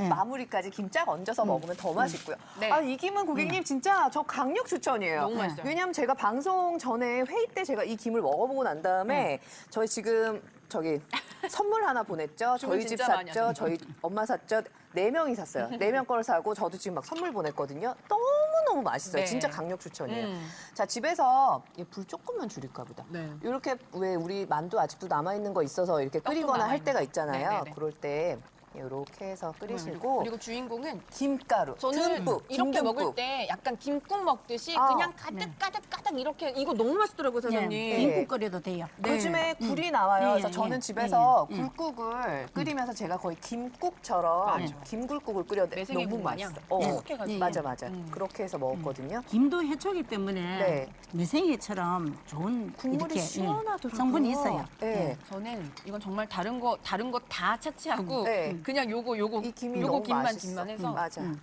네. 마무리까지 김쫙 얹어서 먹으면 더 맛있고요. 네. 아, 이 김은 고객님 진짜 저 강력 추천이에요. 너무 맛있어요. 왜냐하면 제가 방송 전에 회의 때 제가 이 김을 먹어보고 난 다음에 저희 지금 저기 선물 하나 보냈죠. 저희 집 샀죠. 저희 엄마 샀죠. 네 명이 샀어요. 네명걸 사고 저도 지금 막 선물 보냈거든요. 너무 너무 맛있어요. 네. 진짜 강력 추천이에요. 음. 자 집에서 이불 조금만 줄일까 보다. 네. 이렇게 왜 우리 만두 아직도 남아 있는 거 있어서 이렇게 끓이거나 할 남아있는 때가 거. 있잖아요. 네네네. 그럴 때 이렇게 해서 끓이시고 그리고 주인공은 김가루 저는 듬뿍 이렇게 김듬뿍. 먹을 때 약간 김국 먹듯이 아, 그냥 가득 가득 가득 이렇게 이거 너무 맛있더라고요 사장님. 네. 김국 끓여도 돼요. 네. 요즘에 굴이 나와요. 예, 그래서 예, 저는 예, 집에서 예, 예. 굴국을 끓이면서 제가 거의 김국처럼 맞아. 김굴국을 끓여 매생이 너무 국 마냥 맛있어. 어, 촉촉해가지고. 맞아 맞아. 음. 그렇게 해서 먹었거든요. 김도 해초기 때문에 네. 매생이처럼 좋은 국물이 이렇게 예, 시원하더라고요. 성분이 있어요. 네. 저는 이건 정말 다른 거 다른 거 다 차치하고 네. 그냥 요거 요거 이 김이 요거 너무 김만 맛있어. 김만 해서 음, 맞아. 음.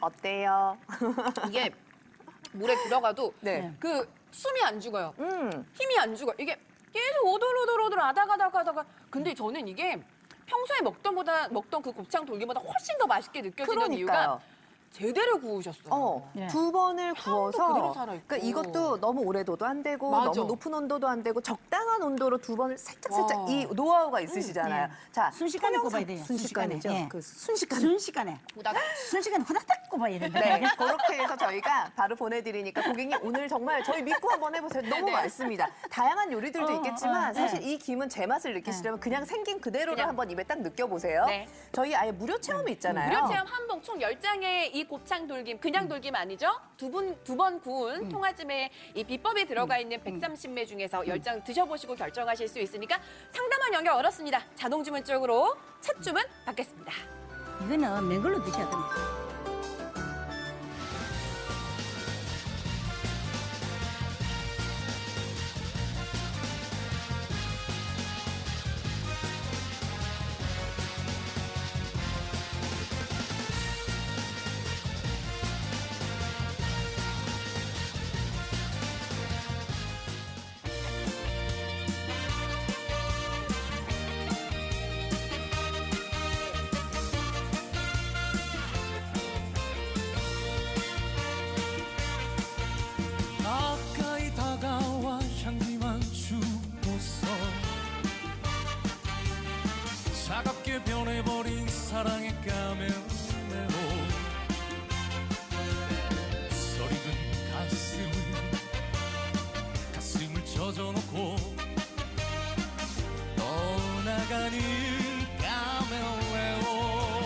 어때요? 이게 물에 들어가도 네. 그 숨이 안 죽어요. 음. 힘이 안 죽어. 이게 계속 오돌오돌오돌 아다가다가 하다가 근데 저는 이게 평소에 먹던 보다 먹던 그 곱창 돌기보다 훨씬 더 맛있게 느껴지는 이유가 그러니까요. 제대로 구우셨어요. 어, 네. 두 번을 그대로 구워서 살아있고. 그러니까 이것도 너무 오래 둬도 안 되고 맞아. 너무 높은 온도도 안 되고 적당한 온도로 두 번을 살짝 살짝 와. 이 노하우가 있으시잖아요. 네. 자, 순식간에 통영상- 굽어야 돼요. 순식간이죠. 순식간에. 예. 그 순식간에. 순식간에 보다가 순식간에 후닥닥 굽어야 된다. 네, 그렇게 해서 저희가 바로 보내드리니까 고객님 오늘 정말 저희 믿고 한번 해보세요. 너무. 맛있습니다. 다양한 요리들도 어, 있겠지만 어, 사실 네. 이 김은 제 맛을 느끼시려면 그냥 생긴 그대로를 그냥. 한번 입에 딱 느껴보세요. 네. 저희 아예 무료 체험이 있잖아요. 무료 체험 한 봉 총 10장의 이 곱창 돌김, 그냥 돌김 아니죠? 두 분, 두 번 구운 통아짐에 이 비법이 들어가 있는 130매 중에서 10장 드셔보시고 결정하실 수 있으니까 상담원 연결 어렵습니다. 자동 주문 쪽으로 첫 주문 받겠습니다. 이거는 맨 걸로 드셔야 됩니다. 사랑의 까메레로 서리근 가슴을 가슴을 젖어놓고 떠나가는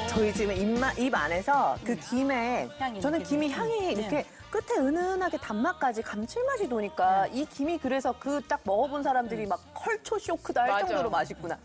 저희 지금 입맛, 입 안에서 그 김에 향이 저는 느껴져요. 김이 향이 네. 이렇게 끝에 은은하게 단맛까지 감칠맛이 도니까 이 김이 그래서 그 딱 먹어본 사람들이 막 컬처 쇼크다 할 맞아. 정도로 맛있구나.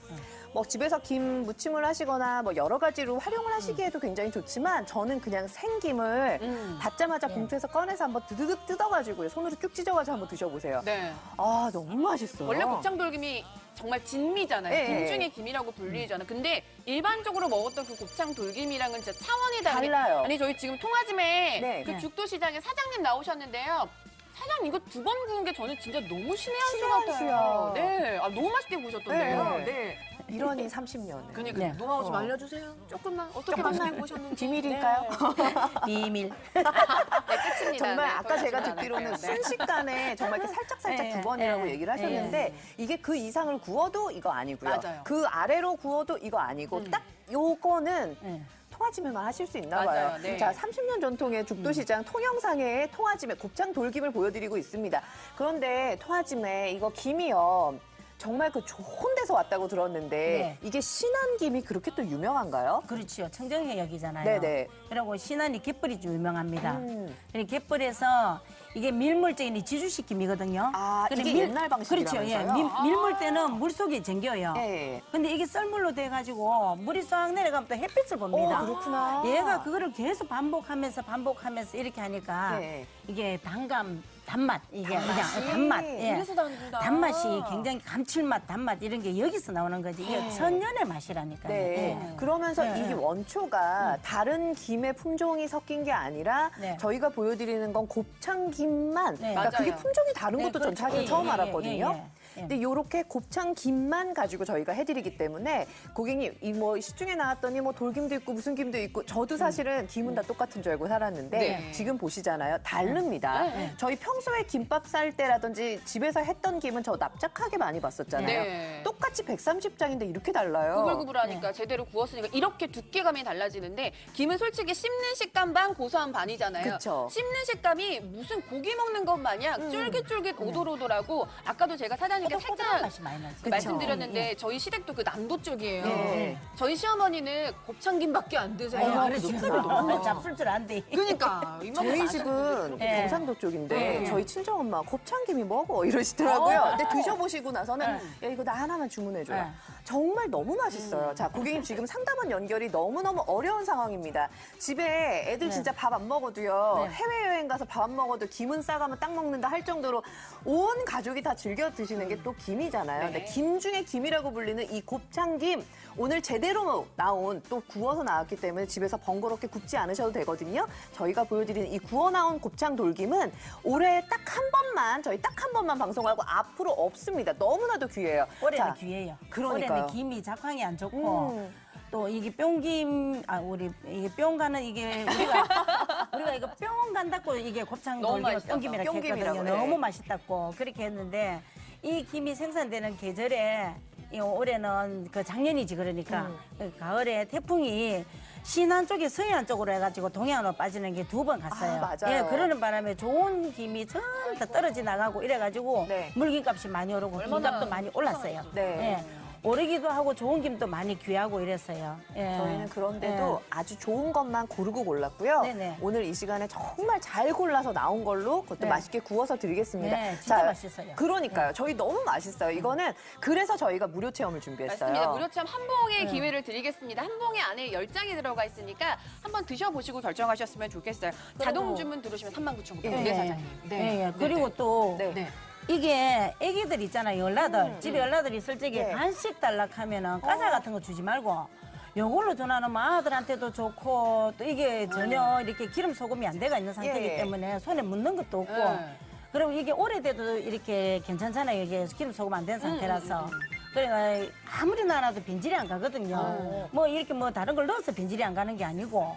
뭐 집에서 김 무침을 하시거나 뭐 여러 가지로 활용을 하시기에도 굉장히 좋지만 저는 그냥 생김을 음. 받자마자 봉투에서 꺼내서 한번 드드득 뜯어가지고 손으로 쭉 찢어가지고 한번 드셔보세요. 네. 아 너무 맛있어요. 원래 곱창 돌김이 정말 진미잖아요. 예, 김 예. 중에 김이라고 불리잖아요. 근데 일반적으로 먹었던 그 곱창 돌김이랑은 진짜 차원이 다른 게 달라요. 아니 저희 지금 통화짐에 네. 그 네. 죽도시장에 사장님 나오셨는데요. 사장님 이거 두 번 구운 게 저는 진짜 너무 신의 한 수 신의 한 같아요. 수야. 네, 아, 너무 맛있게 구우셨던데요. 네. 네. 이러니 30년. 그러니까 네. 노하우 좀 어. 알려주세요. 조금만 어떻게. 맛있게 구우셨는지. 비밀일까요? 비밀. 네, 끝입니다. 정말 네, 아까 제가 듣기로는. 네. 순식간에 정말 이렇게 살짝 살짝 예, 두 번이라고 예, 얘기를 하셨는데 이게 그 이상을 구워도 이거 아니고요. 맞아요. 그 아래로 구워도 이거 아니고 음. 딱 요거는 예. 통화짐에만 하실 수 있나 맞아요. 봐요. 네. 자, 30년 전통의 죽도시장 통영상의 통화짐에 곱창 돌김을 보여드리고 있습니다. 그런데 통화짐에 이거 김이요. 정말 그 좋은 데서 왔다고 들었는데 네. 이게 신안김이 그렇게 또 유명한가요? 그렇죠. 청정해역이잖아요. 네네. 그리고 신안이 갯벌이 좀 유명합니다. 음. 이 갯벌에서 이게 밀물적인 이 지주식 김이거든요. 아, 근데 이게 옛날 방식이라면서요? 그렇죠. 예. 밀, 밀물 때는 물 속에 잠겨요. 예. 근데 이게 썰물로 돼가지고 물이 싹 내려가면 또 햇빛을 봅니다. 오, 그렇구나. 얘가 그거를 계속 반복하면서 반복하면서 이렇게 하니까 네. 이게 단감, 단맛 이게 단맛이. 그냥 단맛. 예. 그래서 단다. 단맛이 굉장히 감칠맛, 단맛 이런 게 여기서 나오는 거지. 이게 천년의 맛이라니까요. 네. 예. 그러면서 네, 이 네. 원초가 다른 김의 품종이 섞인 게 아니라 네. 저희가 보여드리는 건 곱창 김 만. 네. 그러니까 그게 맞아요. 품종이 다른 네, 것도 전 그렇죠. 사실 예, 처음 예, 알았거든요. 예. 근데 요렇게 곱창 김만 가지고 저희가 해드리기 때문에 고객님 이 뭐 시중에 나왔더니 뭐 돌김도 있고 무슨 김도 있고 저도 사실은 김은 다 똑같은 줄 알고 살았는데 네. 지금 보시잖아요 다릅니다. 네. 저희 평소에 김밥 쌀 때라든지 집에서 했던 김은 저 납작하게 많이 봤었잖아요. 네. 똑같이 130장인데 이렇게 달라요. 구불구불하니까 제대로 구웠으니까 이렇게 두께감이 달라지는데 김은 솔직히 씹는 식감 반 고소한 반이잖아요. 그쵸. 씹는 식감이 무슨 고기 먹는 것 마냥 쫄깃쫄깃 오돌오돌하고 아까도 제가 사장님 께 꼬들꼬들한 살짝 맛이 많이 나죠. 그 말씀드렸는데 저희 시댁도 그 남도 쪽이에요. 네. 저희 시어머니는 곱창김밖에 안 드세요. 아유, 아, 그래 그렇구나. 집들이 너무 잡술 줄 안 돼. 그러니까 이만큼 저희 집은 데 네. 경상도 쪽인데 네. 저희 친정 엄마 곱창김이 먹어 이러시더라고요. 어. 근데 드셔보시고 나서는 네. 야 이거 나 하나만 주문해줘요. 네. 정말 너무 맛있어요. 자 고객님 지금 상담원 연결이 너무 너무 어려운 상황입니다. 집에 애들 네. 진짜 밥 안 먹어도요. 네. 해외 여행 가서 밥 안 먹어도 김은 싸가면 딱 먹는다 할 정도로 온 가족이 다 즐겨 드시는 게 또 김이잖아요. 네. 근데 김 중에 김이라고 불리는 이 곱창김 오늘 제대로 나온 또 구워서 나왔기 때문에 집에서 번거롭게 굽지 않으셔도 되거든요. 저희가 보여드리는 이 구워 나온 곱창 돌김은 올해 딱 한 번만 저희 딱 한 번만 방송하고 앞으로 없습니다. 너무나도 귀해요. 올해는 자, 귀해요. 그러니까요. 올해는 김이 작황이 안 좋고 음. 또 이게 뿅김 아 우리 이게 뿅 가는 이게 우리가 우리가 이거 뿅 간다고 이게 곱창 너무 맛있어서. 뿅김이라고 뿅김이라고, 했거든요. 네. 너무 맛있다고 그렇게 했는데 이 김이 생산되는 계절에 이 올해는 그 작년이지 그러니까 음. 그 가을에 태풍이 신안 쪽에 서해안 쪽으로 해가지고 동해안으로 빠지는 게 두 번 갔어요. 아, 맞아요. 예, 그러는 바람에 좋은 김이 전부 다 떨어져 나가고 이래가지고 네. 물김값이 많이 오르고 얼마나 김값도 많이 올랐어요. 네. 예. 오르기도 하고 좋은 김도 많이 귀하고 이랬어요. 예. 저희는 그런데도 아주 좋은 것만 고르고 골랐고요. 네네. 오늘 이 시간에 정말 잘 골라서 나온 걸로 그것도 네. 맛있게 구워서 드리겠습니다. 네, 진짜 맛있어요. 그러니까요. 저희 너무 맛있어요. 이거는 그래서 저희가 무료 체험을 준비했어요. 맞습니다. 무료 체험 한 봉의 기회를 드리겠습니다. 한 봉에 안에 열장이 들어가 있으니까 한번 드셔보시고 결정하셨으면 좋겠어요. 자동 주문 들으시면 39,900원. 예, 네, 예. 사장님. 예, 예. 그리고 또 네. 네. 이게 애기들 있잖아요. 열나들. 집에 열나들 있을 적에 네. 간식 달락 하면은 과자 같은 거 주지 말고 요걸로 전화하면 아들한테도 좋고 또 이게 전혀 이렇게 기름 소금이 안 돼가 있는 상태이기 예. 때문에 손에 묻는 것도 없고 네. 그리고 이게 오래돼도 이렇게 괜찮잖아요. 이게 기름 소금 안 된 상태라서. 그러니까 아무리 놔놔도 빈질이 안 가거든요. 뭐 이렇게 뭐 다른 걸 넣어서 빈질이 안 가는 게 아니고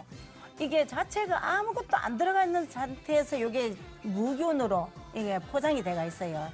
이게 자체가 아무것도 안 들어가 있는 상태에서 이게 무균으로 이게 포장이 돼가 있어요.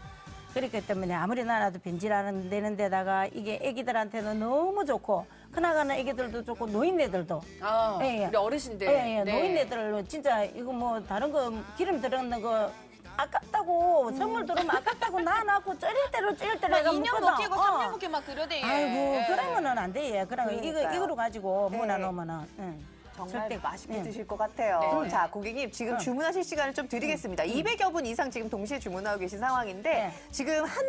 그렇기 때문에 아무리 빈질 안 되는 데다가 이게 애기들한테는 너무 좋고 크나가는 애기들도 좋고 노인네들도 아, 예, 예. 우리 어르신들. 예, 예. 네. 노인네들 진짜 이거 뭐 다른 거 기름 들어있는 거 아깝다고 선물 들으면 아깝다고 나눠고 쪄릴 대로 쪄릴 대로 막 내가 2년 묶어놔. 못 끼고 어. 3년 못 끼고 막 그러대. 아이고 예. 그러면은 안 돼. 그럼 이거 그러니까요. 이거로 가지고 네. 문화 놓으면은 응. 정말 절대 맛있게 응. 드실 것 같아요. 네. 자, 고객님 지금 주문하실 시간을 좀 드리겠습니다. 200여 분 이상 지금 동시에 주문하고 계신 상황인데 네. 지금 한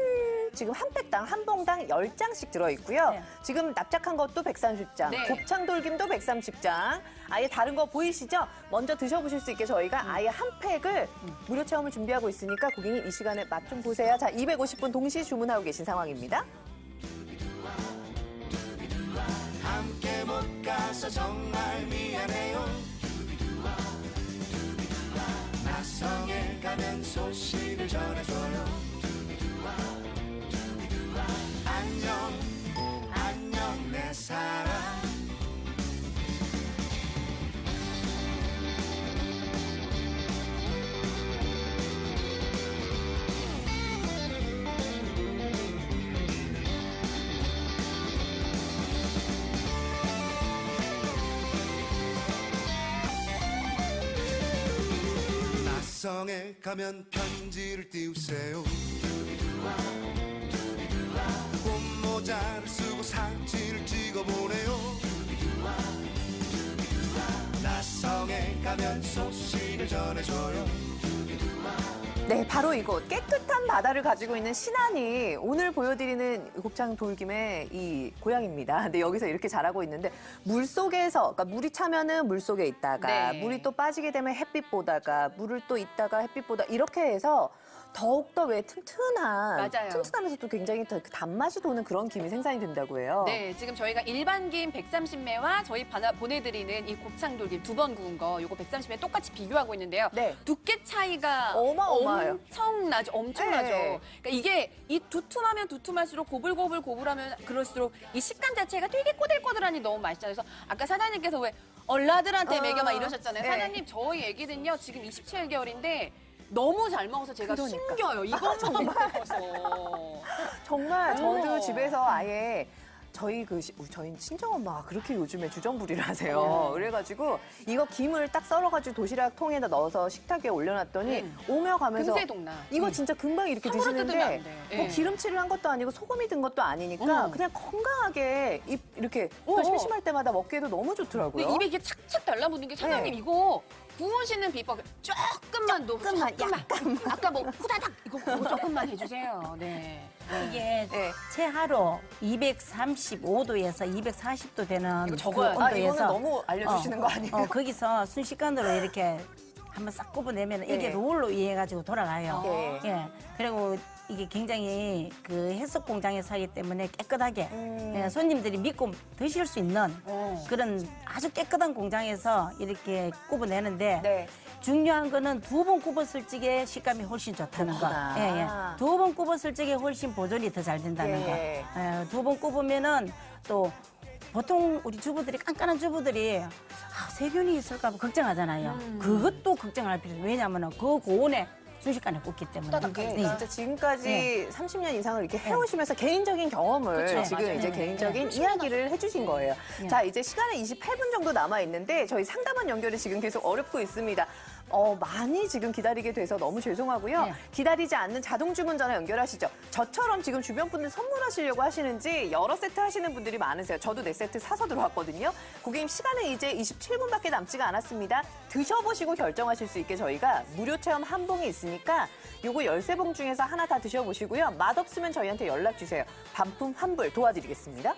지금 한 팩당 한 봉당 10장씩 들어 있고요. 네. 지금 납작한 것도 130장, 네. 곱창 돌김도 130장. 아예 다른 거 보이시죠? 먼저 드셔보실 수 있게 저희가 아예 한 팩을 무료 체험을 준비하고 있으니까 고객님 이 시간에 맛 좀 보세요. 자, 250분 동시에 주문하고 계신 상황입니다. 가서 정말 미안해요. 두비두와 두비두와 나성에 가면 소식을 전해줘요 성에 가면 편지를 띄우세요. 꽃모자를 쓰고 찍어 보내요. 두비두와 두비두와 나성에 가면 소식을 전해줘요 네, 바로 이곳 깨끗한 바다를 가지고 있는 신안이 오늘 보여드리는 곱창 돌김의 이 고향입니다. 근데 여기서 이렇게 자라고 있는데 물 속에서 그러니까 물이 차면은 물 속에 있다가 네. 물이 또 빠지게 되면 햇빛 보다가 물을 또 있다가 햇빛 보다 이렇게 해서 더욱더 왜 튼튼한 맞아요. 튼튼하면서도 굉장히 더그 단맛이 도는 그런 김이 생산이 된다고 해요. 네, 지금 저희가 일반 김 130매와 저희 보내드리는 이 곱창돌김 두 번 구운 거 요거 130매 똑같이 비교하고 있는데요. 네. 두께 차이가 어마어마해요. 엄청나죠. 엄청나죠. 네. 그러니까 이게 이 두툼하면 두툼할수록 고불고불 고불하면 그럴수록 이 식감 자체가 되게 꼬들꼬들하니 너무 맛있잖아요. 그래서 아까 사장님께서 왜 얼라들한테 어, 먹여 막 이러셨잖아요. 네. 사장님 저희 애기는요 지금 27개월인데 너무 잘 먹어서 제가 그러니까. 숨겨요. 이것만 먹어서. 정말 저도 어. 집에서 아예 저희 그 시- 저희 친정 엄마가 그렇게 요즘에 주정부리를 하세요. 그래가지고 이거 김을 딱 썰어가지고 도시락 통에다 넣어서 식탁 위에 올려놨더니 음. 오며 가면서 금세 동나. 이거 진짜 금방 이렇게 함부로 뜯으면 드시는데. 뭐 예. 기름칠을 한 것도 아니고 소금이 든 것도 아니니까 어. 그냥 건강하게 입 이렇게 또 어, 어. 심심할 때마다 먹기에도 너무 좋더라고요. 근데 입에 이게 착착 달라붙는 게 사장님 네. 이거 구우시는 비법 조금만 더 조금만, 조금만 아까 뭐 후다닥 이거 그거 조금만 해주세요. 네. 이게 네. 최하로 235도에서 240도 되는 그 적어야 돼. 아 온도에서 이거는 너무 알려주시는 어, 거 아니에요? 어, 거기서 순식간으로 이렇게 한번 싹 굽어내면 이게 예. 롤로 이해가지고 돌아가요. 예. 예. 그리고 이게 굉장히 그 해석 공장에서 하기 때문에 깨끗하게 음. 예, 손님들이 믿고 드실 수 있는 어. 그런 아주 깨끗한 공장에서 이렇게 굽어내는데 네. 중요한 거는 두 번 굽었을 적에 식감이 훨씬 좋다는 거. 그렇구나. 예, 예. 두 번 굽었을 적에 훨씬 보존이 더 잘 된다는 예. 거. 예, 두 번 굽으면은 또 보통 우리 주부들이 깐깐한 주부들이 아, 세균이 있을까 봐 걱정하잖아요. 음. 그것도 걱정할 필요 없어요. 왜냐하면 그 고온에 순식간에 굽기 때문에. 이게 네. 진짜 지금까지 네. 30년 이상을 이렇게 해오시면서 개인적인 경험을 그쵸, 지금 맞아요. 이제 네, 개인적인 이야기를 해주신 거예요. 네. 자, 이제 시간은 28분 정도 남아 있는데 저희 상담원 연결이 지금 계속 어렵고 있습니다. 어, 많이 지금 기다리게 돼서 너무 죄송하고요. 네. 기다리지 않는 자동 주문 전화 연결하시죠. 저처럼 지금 주변 분들 선물하시려고 하시는지 여러 세트 하시는 분들이 많으세요. 저도 네 세트 사서 들어왔거든요. 고객님 시간은 이제 27분밖에 남지가 않았습니다. 드셔보시고 결정하실 수 있게 저희가 무료 체험 한 봉이 있으니까 요거 13봉 중에서 하나 다 드셔보시고요. 맛없으면 저희한테 연락 주세요. 반품 환불 도와드리겠습니다.